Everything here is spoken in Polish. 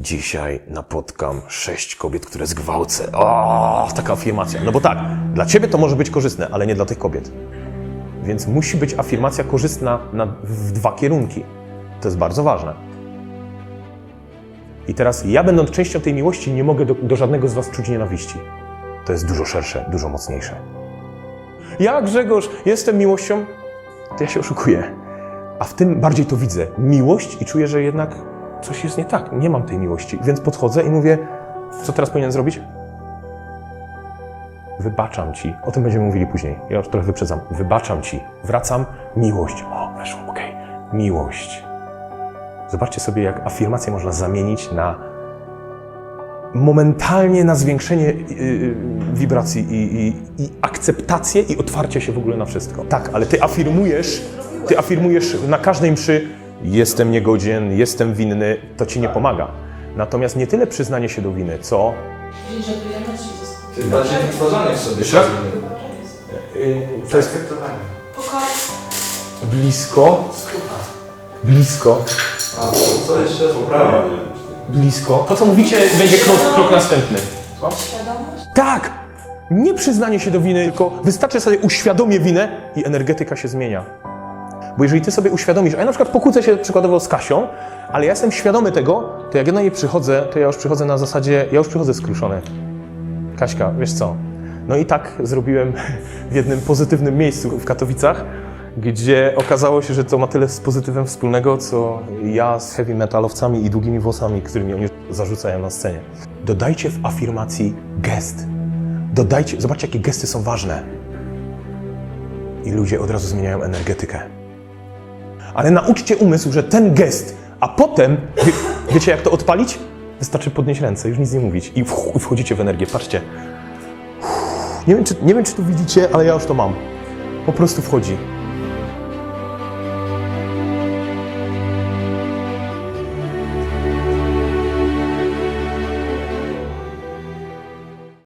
Dzisiaj napotkam sześć kobiet, które zgwałcę. O, taka afirmacja. No bo tak, dla ciebie to może być korzystne, ale nie dla tych kobiet. Więc musi być afirmacja korzystna na, w dwa kierunki. To jest bardzo ważne. I teraz ja, będąc częścią tej miłości, nie mogę do, do żadnego z was czuć nienawiści. To jest dużo szersze, dużo mocniejsze. Ja, Grzegorz, jestem miłością, to ja się oszukuję. A w tym bardziej to widzę. Miłość i czuję, że jednak coś jest nie tak. Nie mam tej miłości. Więc podchodzę i mówię, co teraz powinien zrobić? Wybaczam ci. O tym będziemy mówili później. Ja już trochę wyprzedzam. Wybaczam ci. Wracam. Miłość. O, weszło, okej. Miłość. Zobaczcie sobie, jak afirmację można zamienić na momentalnie na zwiększenie yy, wibracji i, i, i akceptację i otwarcie się w ogóle na wszystko. Tak, ale ty afirmujesz, ty afirmujesz na każdej mszy jestem niegodzien, jestem winny, to ci nie pomaga. Natomiast nie tyle przyznanie się do winy, co się bardziej wytwarzanie w sobie. Jeszcze raz? yy, to jest Akceptowanie. Blisko, blisko, A co jeszcze? Poprawa. blisko. To, co mówicie, będzie krok, krok następny. Świadomość. Tak! Nie przyznanie się do winy, tylko wystarczy sobie uświadomię winę i energetyka się zmienia. Bo jeżeli ty sobie uświadomisz, a ja na przykład pokłócę się przykładowo z Kasią, ale ja jestem świadomy tego, to jak ja na niej przychodzę, to ja już przychodzę na zasadzie, ja już przychodzę skruszony. Kaśka, wiesz co? No i tak zrobiłem w jednym pozytywnym miejscu w Katowicach, gdzie okazało się, że to ma tyle z pozytywem wspólnego, co ja z heavy metalowcami i długimi włosami, którymi oni zarzucają na scenie. Dodajcie w afirmacji gest. Dodajcie, zobaczcie, jakie gesty są ważne. I ludzie od razu zmieniają energetykę. Ale nauczcie umysł, że ten gest, a potem, wie, wiecie jak to odpalić? Wystarczy podnieść ręce, już nic nie mówić i wch- i wchodzicie w energię. Patrzcie. Nie wiem, czy, nie wiem, czy tu widzicie, ale ja już to mam. Po prostu wchodzi.